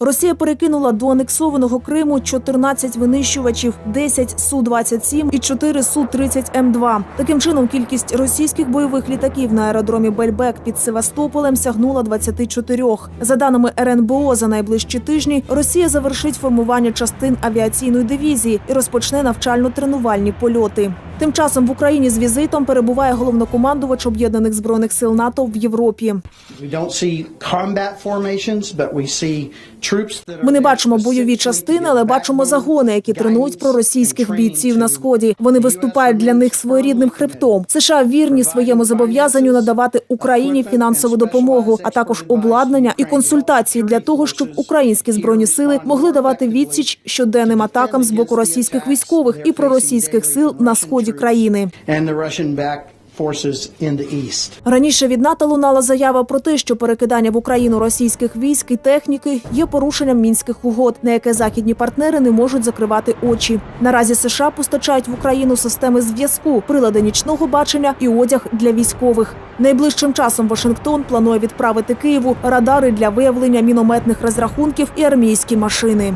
Росія перекинула до анексованого Криму 14 винищувачів, 10 Су-27 і 4 Су-30 М2. Таким чином, кількість російських бойових літаків на аеродромі Бельбек під Севастополем сягнула 24. За даними РНБО, за найближчі тижні Росія завершить формування частин авіаційної дивізії і розпочне навчально-тренувальні польоти. Тим часом в Україні з візитом перебуває головнокомандувач об'єднаних збройних сил НАТО в Європі. Ми не бачимо бойові частини, але бачимо загони, які тренують проросійських бійців на сході. Вони виступають для них своєрідним хребтом. США вірні своєму зобов'язанню надавати Україні фінансову допомогу, а також обладнання і консультації для того, щоб українські збройні сили могли давати відсіч щоденним атакам з боку російських військових і проросійських сил на сході країни. the east. Раніше від НАТО лунала заява про те, що перекидання в Україну російських військ і техніки є порушенням мінських угод, на яке західні партнери не можуть закривати очі. Наразі США постачають в Україну системи зв'язку, прилади нічного бачення і одяг для військових. Найближчим часом Вашингтон планує відправити Києву радари для виявлення мінометних розрахунків і армійські машини.